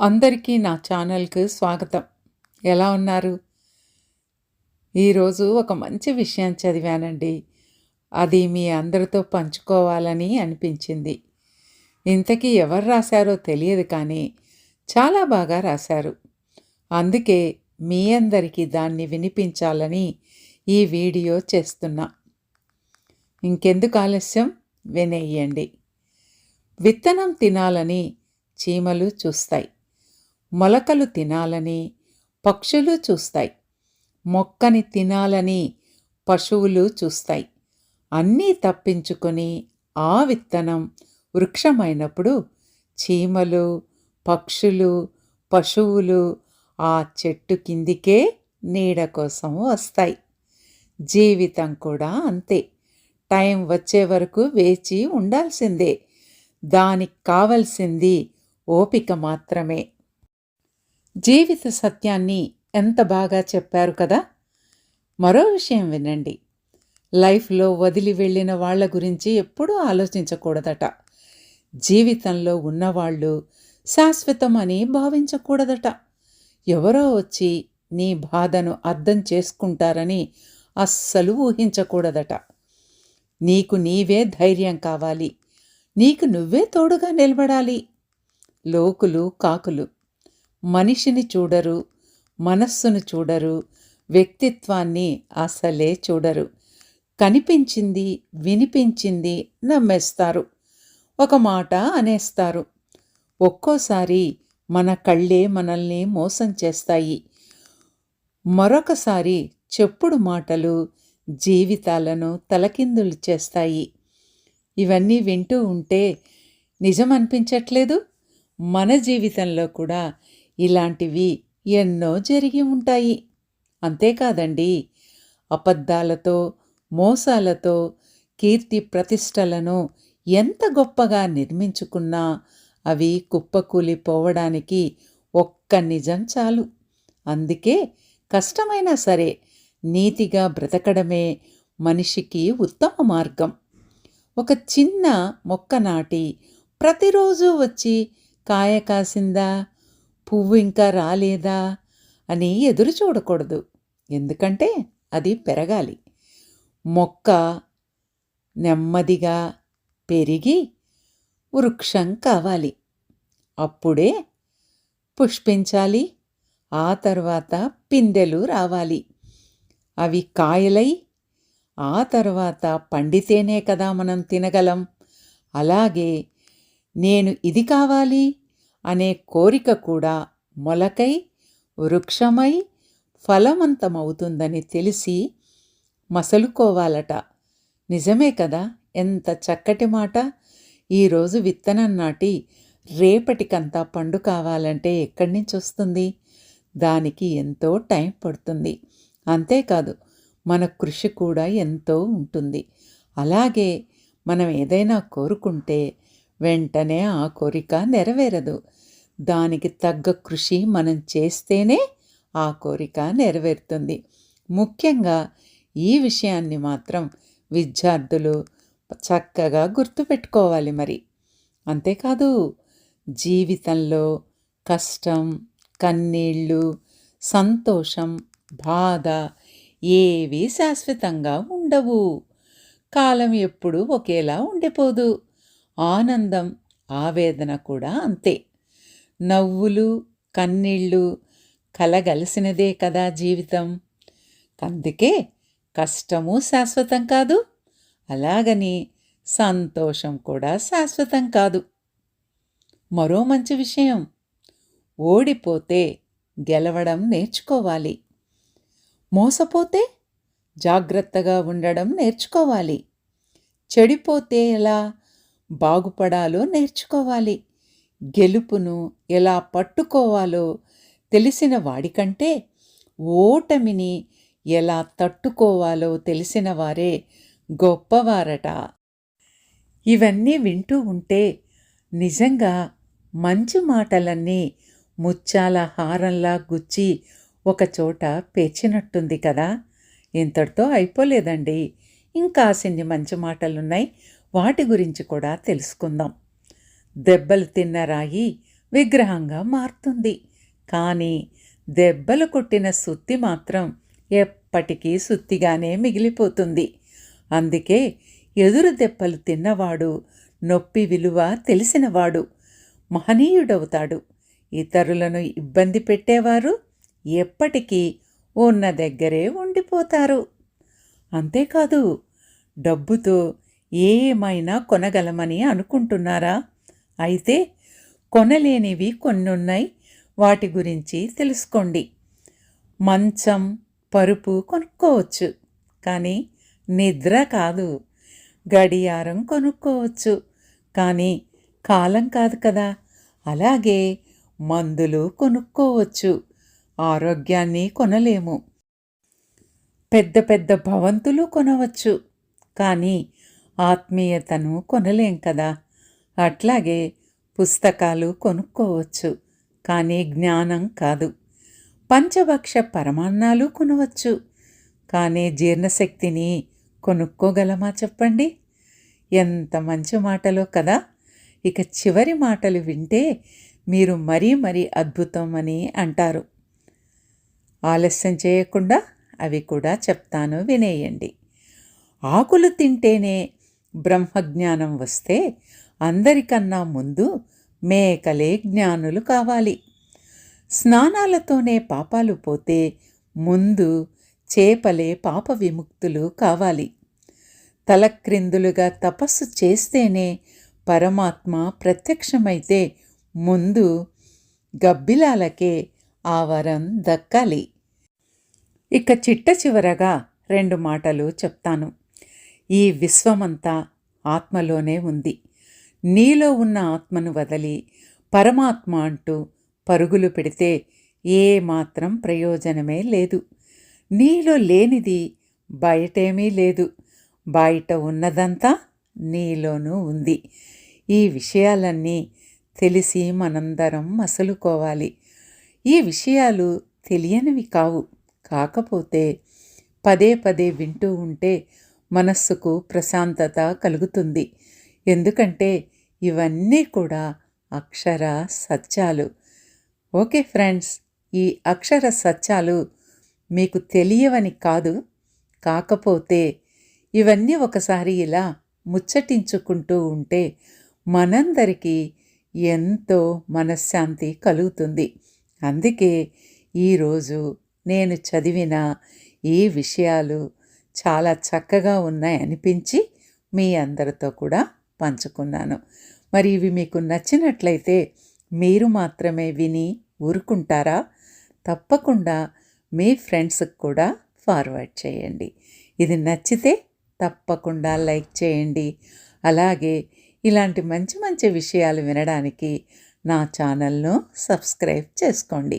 అందరికీ నా ఛానల్కు స్వాగతం. ఎలా ఉన్నారు? ఈరోజు ఒక మంచి విషయం చదివానండి. అది మీ అందరితో పంచుకోవాలని అనిపించింది. ఇంతకీ ఎవరు రాశారో తెలియదు కానీ చాలా బాగా రాశారు. అందుకే మీ అందరికీ దాన్ని వినిపించాలని ఈ వీడియో చేస్తున్నా. ఇంకెందుకు ఆలస్యం? వినేయండి. విత్తనం తినాలని చీమలు చూస్తాయి. మొలకలు తినాలని పక్షులు చూస్తాయి. మొక్కని తినాలని పశువులు చూస్తాయి. అన్నీ తప్పించుకొని ఆ విత్తనం వృక్షమైనప్పుడు చీమలు పక్షులు పశువులు ఆ చెట్టు కిందికే నీడ కోసం వస్తాయి. జీవితం కూడా అంతే. టైం వచ్చే వరకు వేచి ఉండాల్సిందే. దానికి కావలసింది ఓపిక మాత్రమే. జీవిత సత్యాన్ని ఎంత బాగా చెప్పారు కదా? మరో విషయం వినండి. లైఫ్లో వదిలి వెళ్ళిన వాళ్ళ గురించి ఎప్పుడూ ఆలోచించకూడదట. జీవితంలో ఉన్నవాళ్ళు శాశ్వతం అని భావించకూడదట. ఎవరో వచ్చి నీ బాధను అర్థం చేసుకుంటారని అస్సలు ఊహించకూడదట. నీకు నీవే ధైర్యం కావాలి. నీకు నువ్వే తోడుగా నిలబడాలి. లోకులు కాకులు. మనిషిని చూడరు మనస్సును చూడరు వ్యక్తిత్వాన్ని అసలే చూడరు. కనిపించింది వినిపించింది నమ్మేస్తారు. ఒక మాట అనేస్తారు. ఒక్కోసారి మన కళ్ళే మనల్ని మోసం చేస్తాయి. మరొకసారి చెప్పుడు మాటలు జీవితాలను తలకిందులు చేస్తాయి. ఇవన్నీ వింటూ ఉంటే నిజం అనిపించట్లేదు మన జీవితంలో కూడా ఇలాంటివి ఎన్నో జరిగి ఉంటాయి. అంతేకాదండి అబద్ధాలతో మోసాలతో కీర్తి ప్రతిష్టలను ఎంత గొప్పగా నిర్మించుకున్నా అవి కుప్పకూలిపోవడానికి ఒక్క నిజం చాలు. అందుకే కష్టమైనా సరే నీతిగా బ్రతకడమే మనిషికి ఉత్తమ మార్గం. ఒక చిన్న మొక్క నాటి ప్రతిరోజు వచ్చి కాయ కాసిందా? పువ్వు ఇంకా రాలేదా అని ఎదురు చూడకూడదు. ఎందుకంటే అది పెరగాలి. మొక్క నెమ్మదిగా పెరిగి వృక్షం కావాలి. అప్పుడే పుష్పించాలి. ఆ తర్వాత పిందెలు రావాలి. అవి కాయలై ఆ తర్వాత పండితేనే కదా మనం తినగలం. అలాగే నేను ఇది కావాలి అనే కోరిక కూడా మొలకై వృక్షమై ఫలవంతమవుతుందని తెలిసి మసలుకోవాలట. నిజమే కదా? ఎంత చక్కటి మాట. ఈరోజు విత్తనం నాటి రేపటికంతా పండు కావాలంటే ఎక్కడి నుంచి వస్తుంది? దానికి ఎంతో టైం పడుతుంది. అంతేకాదు మన కృషి కూడా ఎంతో ఉంటుంది. అలాగే మనం ఏదైనా కోరుకుంటే వెంటనే ఆ కోరిక నెరవేరదు. దానికి తగ్గ కృషి మనం చేస్తేనే ఆ కోరిక నెరవేరుతుంది. ముఖ్యంగా ఈ విషయాన్ని మాత్రం విద్యార్థులు చక్కగా గుర్తుపెట్టుకోవాలి మరి. అంతేకాదు జీవితంలో కష్టం కన్నీళ్ళు సంతోషం బాధ ఏవీ శాశ్వతంగా ఉండవు. కాలం ఎప్పుడూ ఒకేలా ఉండిపోదు. ఆనందం ఆవేదన కూడా అంతే. నవ్వులు కన్నీళ్ళు కలగలిసినదే కదా జీవితం. అందుకే కష్టము శాశ్వతం కాదు అలాగని సంతోషం కూడా శాశ్వతం కాదు. మరో మంచి విషయం ఓడిపోతే గెలవడం నేర్చుకోవాలి. మోసపోతే జాగ్రత్తగా ఉండడం నేర్చుకోవాలి. చెడిపోతే ఎలా బాగుపడాలో నేర్చుకోవాలి. గెలుపును ఎలా పట్టుకోవాలో తెలిసిన వాడికంటే ఓటమిని ఎలా తట్టుకోవాలో తెలిసిన వారే గొప్పవారట. ఇవన్నీ వింటూ ఉంటే నిజంగా మంచి మాటలన్నీ ముత్యాల హారంలా గుచ్చి ఒకచోట పేర్చినట్టుంది కదా. ఇంతటితో అయిపోలేదండి. ఇంకా సిన్ని మంచి మాటలున్నాయి. వాటి గురించి కూడా తెలుసుకుందాం. దెబ్బలు తిన్న రాయి విగ్రహంగా మారుతుంది. కానీ దెబ్బలు కొట్టిన సుత్తి మాత్రం ఎప్పటికీ సుత్తిగానే మిగిలిపోతుంది. అందుకే ఎదురు దెబ్బలు తిన్నవాడు నొప్పి విలువ తెలిసినవాడు మహనీయుడవుతాడు. ఇతరులను ఇబ్బంది పెట్టేవారు ఎప్పటికీ ఉన్న దగ్గరే ఉండిపోతారు. అంతేకాదు డబ్బుతో ఏమైనా కొనగలమని అనుకుంటున్నారా? అయితే కొనలేనివి కొన్నున్నాయి. వాటి గురించి తెలుసుకోండి. మంచం పరుపు కొనుక్కోవచ్చు. కానీ నిద్ర కాదు. గడియారం కొనుక్కోవచ్చు. కానీ కాలం కాదు కదా. అలాగే మందులు కొనుక్కోవచ్చు. ఆరోగ్యాన్ని కొనలేము. పెద్ద పెద్ద భవంతులు కొనవచ్చు. కానీ ఆత్మీయతను కొనలేం కదా. అట్లాగే పుస్తకాలు కొనుక్కోవచ్చు కానీ జ్ఞానం కాదు. పంచభక్ష పరమాన్నాలు కొనవచ్చు కానీ జీర్ణశక్తిని కొనుక్కోగలమా చెప్పండి? ఎంత మంచి మాటలో కదా! ఇక చివరి మాటలు వింటే మీరు మరీ మరీ అద్భుతం అని అంటారు. ఆలస్యం చేయకుండా అవి కూడా చెప్తాను వినేయండి. ఆకులు తింటేనే బ్రహ్మజ్ఞానం వస్తే అందరికన్నా ముందు మేకలే జ్ఞానులు కావాలి. స్నానాలతోనే పాపాలు పోతే ముందు చేపలే పాప విముక్తులు కావాలి. తలక్రిందులుగా తపస్సు చేస్తేనే పరమాత్మ ప్రత్యక్షమైతే ముందు గబ్బిలాలకే ఆ వరం దక్కాలి. ఇక చిట్ట చివరగా రెండు మాటలు చెప్తాను. ఈ విశ్వమంతా ఆత్మలోనే ఉంది. నీలో ఉన్న ఆత్మను వదలి పరమాత్మ అంటూ పరుగులు పెడితే ఏ మాత్రం ప్రయోజనమే లేదు. నీలో లేనిది బయటేమీ లేదు. బయట ఉన్నదంతా నీలోనూ ఉంది. ఈ విషయాలన్నీ తెలిసి మనందరం మసలుకోవాలి. ఈ విషయాలు తెలియనివి కావు. కాకపోతే పదే పదే వింటూ ఉంటే మనస్సుకు ప్రశాంతత కలుగుతుంది. ఎందుకంటే ఇవన్నీ కూడా అక్షర సత్యాలు. ఓకే ఫ్రెండ్స్ ఈ అక్షర సత్యాలు మీకు తెలియవని కాదు. కాకపోతే ఇవన్నీ ఒకసారి ఇలా ముచ్చటించుకుంటూ ఉంటే మనందరికీ ఎంతో మనశ్శాంతి కలుగుతుంది. అందుకే ఈరోజు నేను చదివిన ఈ విషయాలు చాలా చక్కగా ఉన్నాయి అనిపించి మీ అందరితో కూడా పంచుకున్నాను. మరి ఇవి మీకు నచ్చినట్లయితే మీరు మాత్రమే విని ఊరుకుంటారా? తప్పకుండా మీ ఫ్రెండ్స్కి కూడా ఫార్వర్డ్ చేయండి. ఇది నచ్చితే తప్పకుండా లైక్ చేయండి. అలాగే ఇలాంటి మంచి మంచి విషయాలు వినడానికి నా ఛానల్ను సబ్స్క్రైబ్ చేసుకోండి.